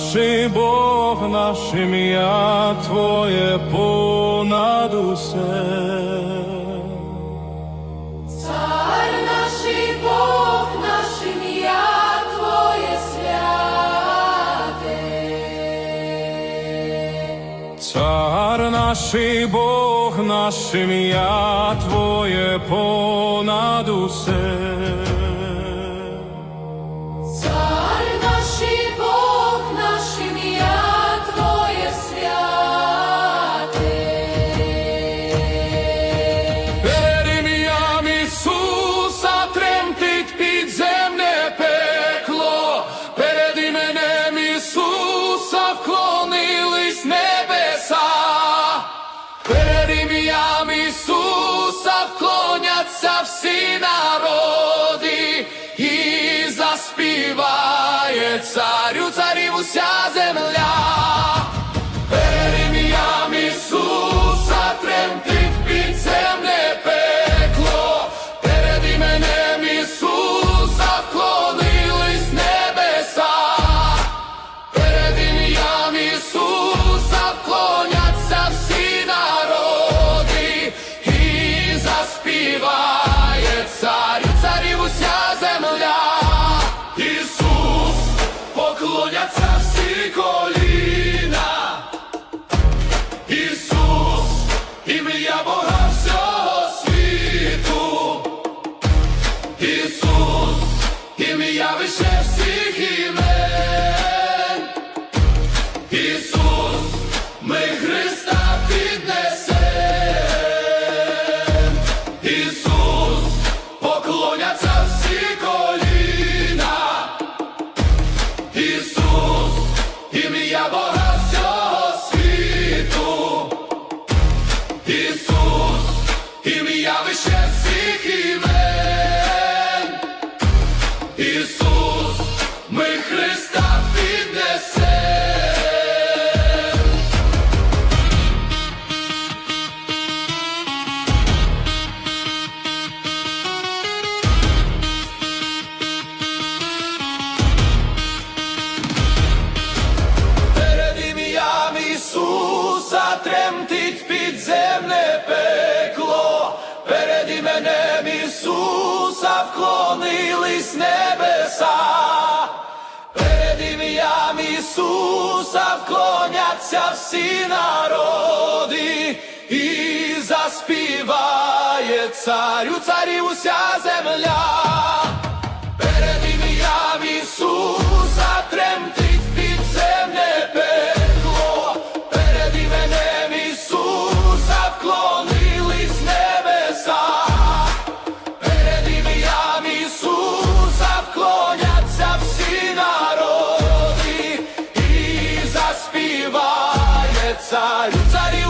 наший Бог, наше ім'я Твоє понад усе. Цар наший Бог, наше ім'я Твоє святе. Цар наший Бог, наше ім'я Твоє понад усе. Ісуса вклоняться всі народи і заспіває царю царів уся земля. Бога всього світу. Ісус, ім'я вище всіх імен. Ісус, ми Христа піднесем. Ісус, поклоняться всі коліна. Ісус, ім'я Бога підземне пекло, перед іменем Ісуса вклонились небеса, перед ім'ям Ісуса вклоняться всі народи і заспіває царю царів уся земля. Перед ім'ям Ісуса тремтить заспіває царю царів уся